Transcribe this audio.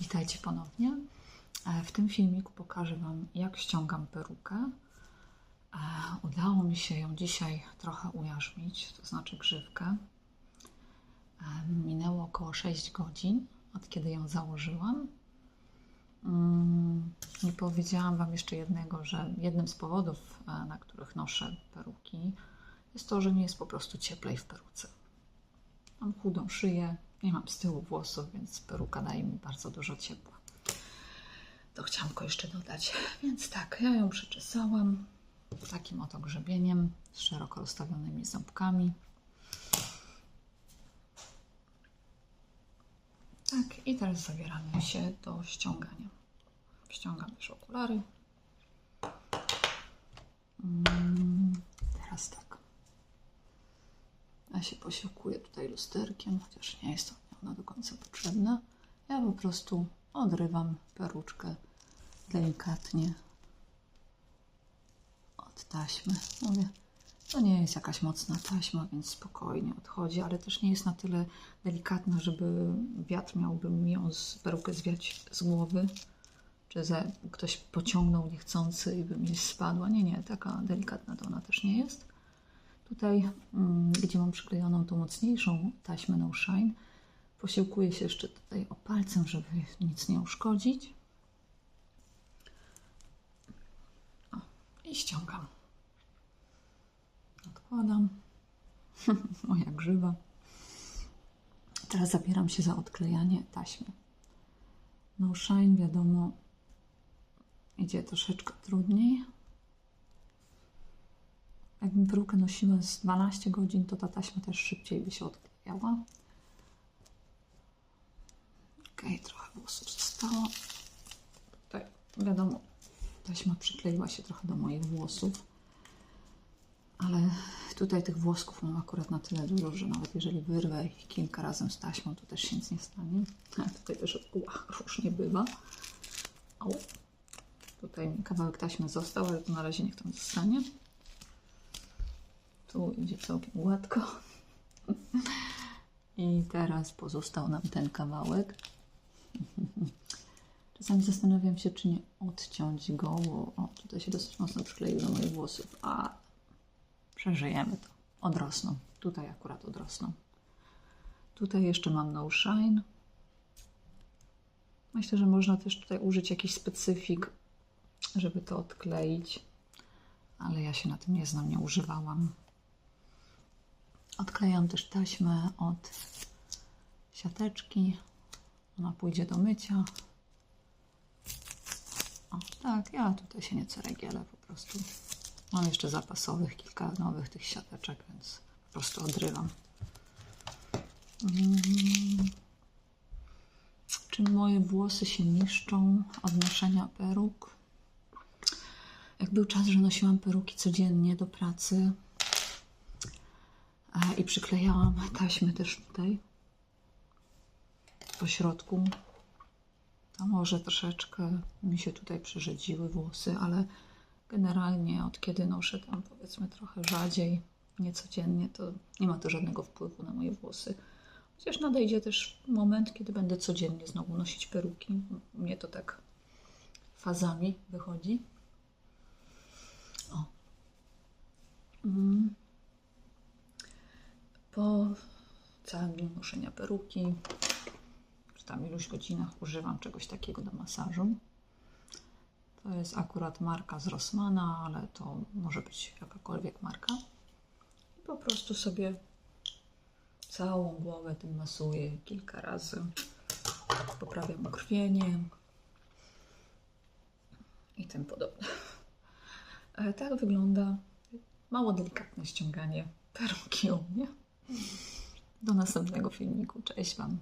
Witajcie ponownie. E, W tym filmiku pokażę Wam, jak ściągam perukę. E, Udało mi się ją dzisiaj trochę ujarzmić, to znaczy grzywkę. E, Minęło około 6 godzin, od kiedy ją założyłam. Mm, Nie powiedziałam Wam jeszcze jednego, że jednym z powodów, na których noszę peruki, jest to, że mi jest po prostu cieplej w peruce. Mam chudą szyję, nie mam z tyłu włosów, więc peruka daje mi bardzo dużo ciepła. To chciałam tylko jeszcze dodać. Więc tak, ja ją przeczesałam takim oto grzebieniem z szeroko rozstawionymi ząbkami. Tak, i teraz zabieramy się do ściągania. Ściągam też okulary. Mm, Teraz tak. Ja się posiłkuję tutaj lusterkiem, chociaż nie jest ono do końca potrzebne. Ja po prostu odrywam peruczkę delikatnie od taśmy. Mówię, to nie jest jakaś mocna taśma, więc spokojnie odchodzi, ale też nie jest na tyle delikatna, żeby wiatr miałby mi ją z perukę zwiać z głowy, czy ze, ktoś pociągnął niechcący i by mi spadła. Nie, nie, taka delikatna to ona też nie jest. Tutaj, mm, gdzie mam przyklejoną tą mocniejszą taśmę No Shine, posiłkuję się jeszcze tutaj o palcem, żeby nic nie uszkodzić. O, i ściągam. Odkładam. Moja grzywa. Teraz zabieram się za odklejanie taśmy. No Shine, wiadomo, idzie troszeczkę trudniej. Jakbym perukę nosiła z 12 godzin, to ta taśma też szybciej by się odklejała. Ok, trochę włosów zostało. Tutaj, wiadomo, taśma przykleiła się trochę do moich włosów. Ale tutaj tych włosków mam akurat na tyle dużo, że nawet jeżeli wyrwę ich kilka razem z taśmą, to też się nic nie stanie. A tutaj też ua, różnie bywa. O, tutaj kawałek taśmy został, ale to na razie niech tam zostanie. Tu idzie całkiem gładko. I teraz pozostał nam ten kawałek. Czasami zastanawiam się, czy nie odciąć go, bo o, tutaj się dosyć mocno przykleił do moich włosów, a przeżyjemy to. Odrosną. Tutaj akurat odrosną. Tutaj jeszcze mam No Shine. Myślę, że można też tutaj użyć jakiś specyfik, żeby to odkleić, ale ja się na tym nie znam, nie używałam. Odklejam też taśmę od siateczki. Ona pójdzie do mycia. O, tak, ja tutaj się nie ceregielę po prostu. Mam jeszcze zapasowych kilka nowych tych siateczek, więc po prostu odrywam. Mm. Czy moje włosy się niszczą od noszenia peruk? Jak był czas, że nosiłam peruki codziennie do pracy e, i przyklejałam taśmy też tutaj po środku, to może troszeczkę mi się tutaj przyrzedziły włosy, ale generalnie od kiedy noszę tam powiedzmy trochę rzadziej, niecodziennie, to nie ma to żadnego wpływu na moje włosy. Chociaż nadejdzie też moment, kiedy będę codziennie znowu nosić peruki. Mnie to tak fazami wychodzi. O. Mm. Po całym noszenia peruki, czy tam iluś godzinach używam czegoś takiego do masażu. To jest akurat marka z Rossmana, ale to może być jakakolwiek marka. I po prostu sobie całą głowę tym masuję kilka razy. Poprawiam ukrwienie i tym podobne. E, Tak wygląda mało delikatne ściąganie peruki u mnie. Do następnego filmiku. Cześć Wam.